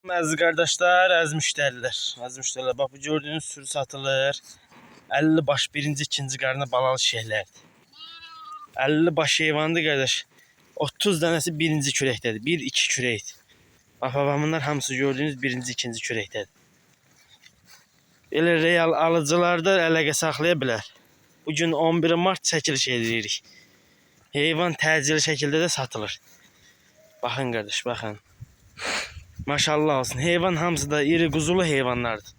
Əziz qardaşlar, əziz müştərilər. Əziz müştərilər, bax bu gördüyünüz sürü satılır. 50 baş birinci, ikinci qarına balalı şeylərdir. 50 baş heyvandır qardaş. 30 dənəsi birinci kürəkdədir. 1 2 kürəkdir. Bax bunlar hamısı gördüyünüz birinci, ikinci kürəkdədir. Belə real alıcılarda əlaqə saxlaya bilər. Bu gün 11 mart çəkiliş edirik. Heyvan təcili şəkildə də satılır. Baxın qardaş, baxın. Maşallah olsun. Heyvan hamısı da iri quzulu heyvanlardır.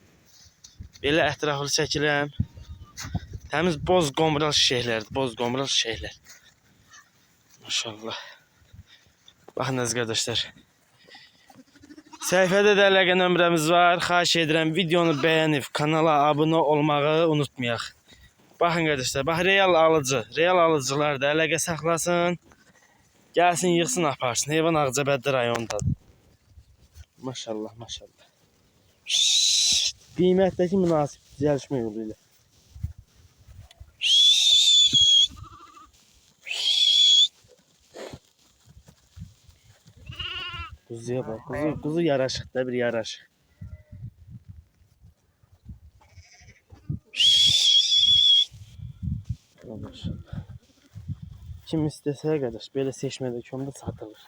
Belə ətraflı çəkirəm. Təmiz boz qomral şişəklərdir. Boz qomral şişəklər. Maşallah. Baxın əziz qardaşlar. Səhifədə də əlaqə nömrəmiz var. Xahiş edirəm videonu bəyənib kanala abunə olmağı unutmayaq. Baxın qardaşlar, bax real alıcı, real alıcılar da əlaqə saxlasın. Gəlsin, yığsın, aparsın. Heyvan Ağcabədi rayonundadır. Maşallah, maşallah. Şşşt, Qiymətdəki münasib gəlişmə yolu ilə. Şşşt, şşşt. Kuzuya bak, kuzu, kuzu yaraşık da bir yaraşık. Kim istəsə qardaş belə seçmədə komda satılır.